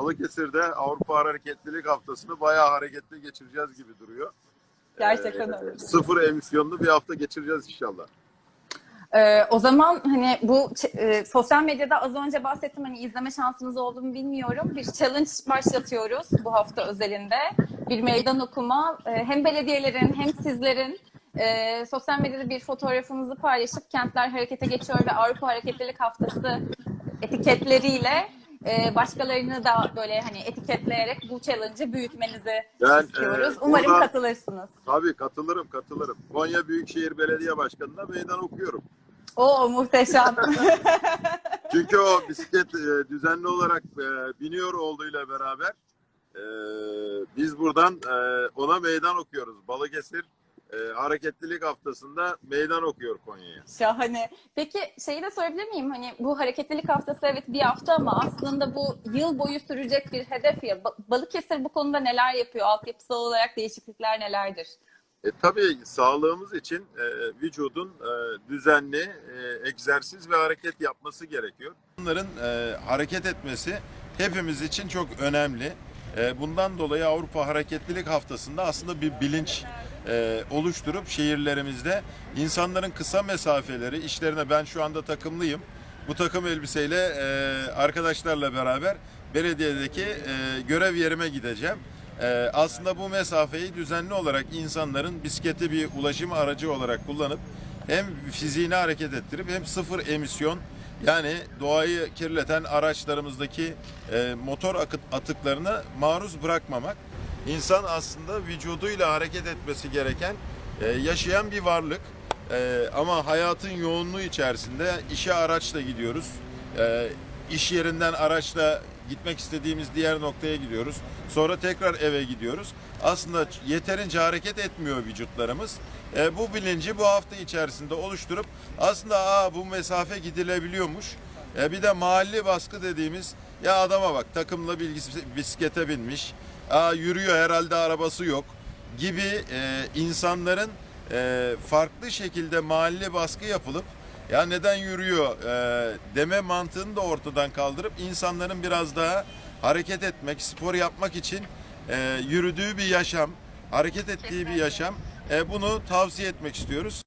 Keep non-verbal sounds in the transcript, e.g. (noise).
Balıkesir'de Avrupa Hareketlilik Haftası'nı bayağı hareketli geçireceğiz gibi duruyor. Gerçekten Ee, öyle. Sıfır emisyonlu bir hafta geçireceğiz inşallah. Ee, o zaman hani bu e, sosyal medyada az önce bahsettim hani izleme şansınız oldu mu bilmiyorum. Bir challenge başlatıyoruz bu hafta özelinde. Bir meydan okuma Ee, hem belediyelerin hem sizlerin e, sosyal medyada bir fotoğrafınızı paylaşıp kentler harekete geçiyor ve Avrupa Hareketlilik Haftası etiketleriyle e, başkalarını da böyle hani etiketleyerek bu challenge'ı büyütmenizi Ben, istiyoruz. e, Umarım burada- katılırsınız. Tabii katılırım katılırım. Konya Büyükşehir Belediye Başkanı'na meydan okuyorum. O muhteşem. (laughs) Çünkü o bisiklet e, düzenli olarak e, biniyor olduğuyla beraber e, biz buradan e, ona meydan okuyoruz. Balıkesir e, Hareketlilik Haftası'nda meydan okuyor Konya'ya. Şahane. Peki şeyi de sorabilir miyim? Hani bu hareketlilik haftası evet bir hafta ama aslında bu yıl boyu sürecek bir hedef ya. Ba- Balıkesir bu konuda neler yapıyor? Altyapısal olarak değişiklikler nelerdir? E, tabii sağlığımız için e, vücudun e, düzenli e, egzersiz ve hareket yapması gerekiyor. Bunların e, hareket etmesi hepimiz için çok önemli. E, bundan dolayı Avrupa Hareketlilik Haftası'nda aslında bir bilinç e, oluşturup şehirlerimizde insanların kısa mesafeleri işlerine ben şu anda takımlıyım. Bu takım elbiseyle e, arkadaşlarla beraber belediyedeki e, görev yerime gideceğim. Aslında bu mesafeyi düzenli olarak insanların bisikleti bir ulaşım aracı olarak kullanıp hem fiziğini hareket ettirip hem sıfır emisyon yani doğayı kirleten araçlarımızdaki e, motor akıt atıklarına maruz bırakmamak. İnsan aslında vücuduyla hareket etmesi gereken e, yaşayan bir varlık. E, ama hayatın yoğunluğu içerisinde işe araçla gidiyoruz. E, iş yerinden araçla gitmek istediğimiz diğer noktaya gidiyoruz. Sonra tekrar eve gidiyoruz. Aslında yeterince hareket etmiyor vücutlarımız. E, bu bilinci bu hafta içerisinde oluşturup aslında aa bu mesafe gidilebiliyormuş. E, bir de mahalli baskı dediğimiz ya adama bak takımla bilgisi, bisiklete binmiş. Aa yürüyor herhalde arabası yok gibi e, insanların e, farklı şekilde mahalli baskı yapılıp ya neden yürüyor? e, deme mantığını da ortadan kaldırıp insanların biraz daha hareket etmek, spor yapmak için e, yürüdüğü bir yaşam, hareket ettiği bir yaşam. E, bunu tavsiye etmek istiyoruz.